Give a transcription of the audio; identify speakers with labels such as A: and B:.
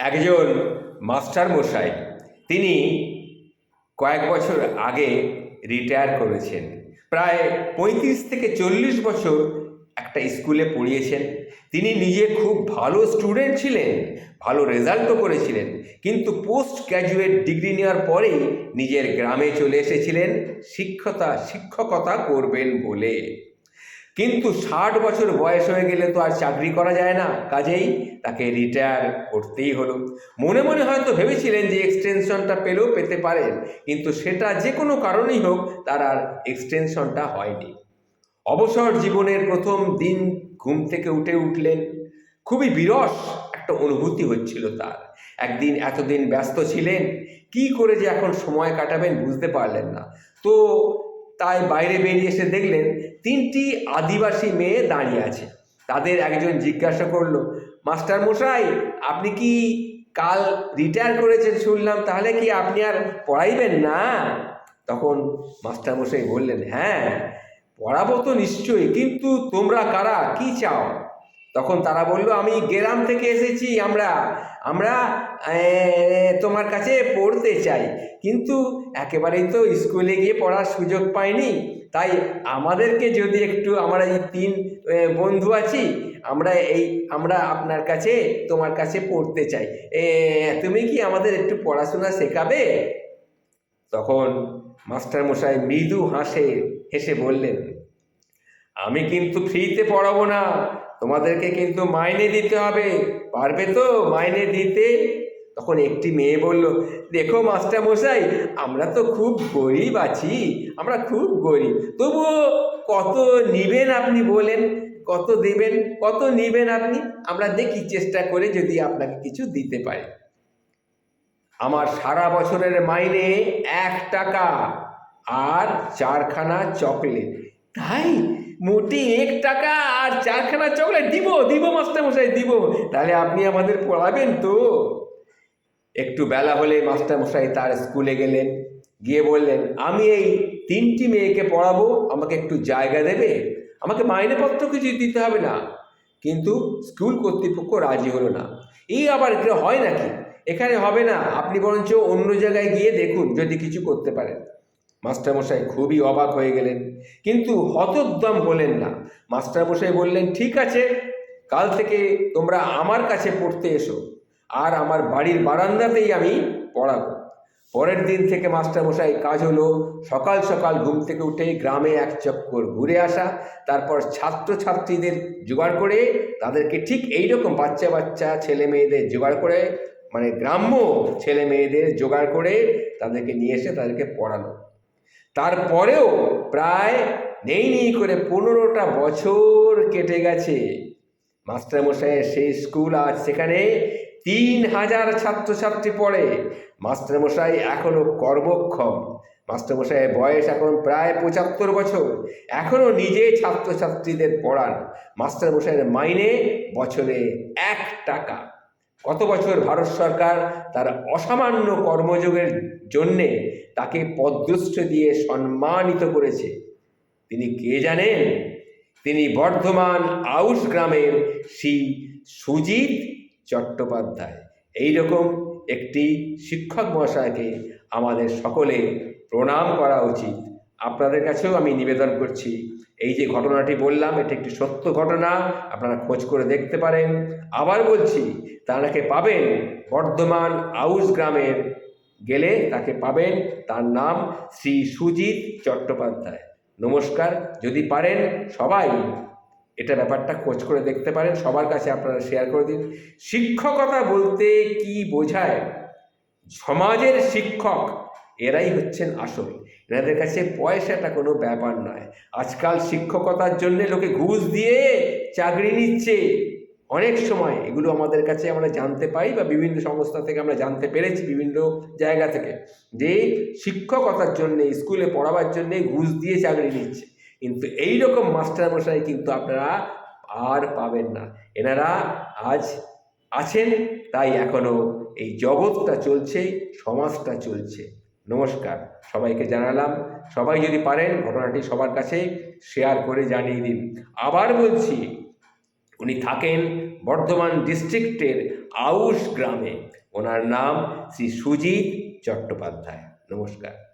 A: একজন মাস্টার মশাই, তিনি কয়েক বছর আগে রিটায়ার করেছেন। প্রায় পঁয়ত্রিশ থেকে চল্লিশ বছর একটা স্কুলে পড়িয়েছেন। তিনি নিজে খুব ভালো স্টুডেন্ট ছিলেন, ভালো রেজাল্টও করেছিলেন, কিন্তু পোস্ট গ্র্যাজুয়েট ডিগ্রি নেওয়ার পরেই নিজের গ্রামে চলে এসেছিলেন, শিক্ষতা, শিক্ষকতা করবেন বলে। কিন্তু ষাট বছর বয়স হয়ে গেলে তো আর চাকরি করা যায় না, কাজেই তাকে রিটায়ার করতেই হলো। মনে মনে হয়তো ভেবেছিলেন যে এক্সটেনশনটা পেলেও পেতে পারেন, কিন্তু সেটা যে কোনো কারণেই হোক, তার আর এক্সটেনশনটা হয়নি। অবসর জীবনের প্রথম দিন ঘুম থেকে উঠে উঠলেন। খুবই বিরস একটা অনুভূতি হচ্ছিল তার। একদিন এতদিন ব্যস্ত ছিলেন, কি করে যে এখন সময় কাটাবেন বুঝতে পারলেন না। তো তাই বাইরে বেরিয়ে এসে দেখলেন, তিনটি আদিবাসী মেয়ে দাঁড়িয়ে আছে। তাদের একজন জিজ্ঞাসা করল, মাস্টার মশাই, আপনি কি কাল রিটায়ার করেছেন শুনলাম, তাহলে কি আপনি আর পড়াইবেন না? তখন মাস্টার মশাই বললেন হ্যাঁ পড়াবো তো নিশ্চয়ই, কিন্তু তোমরা কারা, কি চাও? তখন তারা বলল, আমি গ্রাম থেকে এসেছি, আমরা আমরা তোমার কাছে পড়তে চাই, কিন্তু একেবারেই তো স্কুলে গিয়ে পড়ার সুযোগ পাইনি তাই আমাদেরকে যদি একটু আমরা এই তিন বন্ধু আছি, আমরা এই, আমরা আপনার কাছে, তোমার কাছে পড়তে চাই। তুমি কি আমাদের একটু পড়াশোনা শেখাবে? তখন মাস্টারমশাই মৃদু হাসে, হেসে বললেন, আমি কিন্তু ফ্রিতে পড়াবো না। তোমাদেরকে কিন্তু মাইনে দিতে হবে। পারবে তো মাইনে দিতে? তখন একটি মেয়ে বলল, দেখো মাস্টার মশাই, আমরা তো খুব গরিব আছি, আমরা খুব গরিব। তবুও কত নিবেন আপনি বলেন? কত দেবেন? কত নিবেন আপনি? আমরা দেখি চেষ্টা করে যদি আপনাকে কিছু দিতে পারি। আমার সারা বছরের মাইনে এক টাকা আর চারখানা চকলেট। তাই মোটি এক টাকা আর চারখানা চকলেট দিব দিব মাস্টারমশাই দিব। তাহলে আপনি আমাদের পড়াবেন তো। একটু বেলা হলে মাস্টারমশাই তার স্কুলে গেলেন, গিয়ে বললেন, আমি এই তিনটি মেয়েকে পড়াবো, আমাকে একটু জায়গা দেবে? আমাকে মাইনেপত্র কিছু দিতে হবে না। কিন্তু স্কুল কর্তৃপক্ষ রাজি হলো না। এই আবার এটা হয় নাকি? এখানে হবে না। আপনি বরঞ্চ অন্য জায়গায় গিয়ে দেখুন, যদি কিছু করতে পারেন। মাস্টারমশাই খুবই অবাক হয়ে গেলেন। কিন্তু হতোদ্যম হলেন না। মাস্টারমশাই বললেন, ঠিক আছে, কাল থেকে তোমরা আমার কাছে পড়তে এসো। আর আমার বাড়ির বারান্দাতেই আমি পড়াবো। পরের দিন থেকে মাস্টারমশাই, কাজ হলো সকাল সকাল ঘুম থেকে উঠে গ্রামে এক চক্কর ঘুরে আসা, তারপর ছাত্রছাত্রীদের জোগাড় করে তাদেরকে ঠিক এইরকম বাচ্চা বাচ্চা ছেলে মেয়েদের জোগাড় করে মানে গ্রাম্য ছেলে মেয়েদের জোগাড় করে তাদেরকে নিয়ে এসে তাদেরকে পড়ানো তারপরেও প্রায় নেই নেই করে পনেরোটা বছর কেটে গেছে। মাস্টারমশাইয়ের সেই স্কুল আজ সেখানে তিন হাজার ছাত্রছাত্রী পড়ে। মাস্টারমশাই এখনও কর্মক্ষম। মাস্টারমশাইয়ের বয়স এখন প্রায় পঁচাত্তর বছর। এখনও নিজে ছাত্রছাত্রীদের পড়ান। মাস্টারমশাইয়ের মাইনে বছরে এক টাকা। গত বছর ভারত সরকার তার অসামান্য কর্মযোগের জন্যে তাকে পদ্মশ্রী দিয়ে সম্মানিত করেছে? তিনি কে জানেন? তিনি বর্ধমান আউশ গ্রামের শ্রী সুজিত চট্টোপাধ্যায়। এই রকম একটি শিক্ষক মহাশয়কে আমাদের সকলে প্রণাম করা উচিত। আপনাদের কাছেও আমি নিবেদন করছি, এই যে ঘটনাটি বললাম, এটি একটি সত্য ঘটনা, আপনারা খোঁজ করে দেখতে পারেন। আবার বলছি তাকে পাবেন বর্ধমান আউস গ্রামের, গেলে তাকে পাবেন, তার নাম শ্রী সুজিত চট্টোপাধ্যায়। নমস্কার, যদি পারেন সবাই এটা ব্যাপারটা খোঁজ করে দেখতে পারেন, সবার কাছে আপনারা শেয়ার করে দিন। শিক্ষকতা বলতে কি বোঝায়? সমাজের শিক্ষক, এরাই হচ্ছেন আসল। এনাদের কাছে পয়সাটা কোনো ব্যাপার নয়। আজকাল শিক্ষকতার জন্য লোকে ঘুষ দিয়ে চাকরি নিচ্ছে। অনেক সময় এগুলো আমাদের কাছে আমরা জানতে পাই বা বিভিন্ন সংস্থা থেকে আমরা জানতে পেরেছি বিভিন্ন জায়গা থেকে যে শিক্ষকতার জন্য, স্কুলে পড়াবার জন্যে ঘুষ দিয়ে চাকরি নিচ্ছে। কিন্তু এই রকম মাস্টারমশাই কিন্তু আপনারা আর পাবেন না। এনারা আজ আছেন, তাই এখনও এই জগৎটা চলছে, সমাজটা চলছে। নমস্কার। সবাইকে জানালাম। সবাই যদি পারেন ঘটনাটি সবার কাছে শেয়ার করে জানিয়ে দিন। আবার বলছি, উনি থাকেন বর্ধমান ডিস্ট্রিক্টের আউশ গ্রামে। ওনার নাম শ্রী সুজিত চট্টোপাধ্যায়। নমস্কার।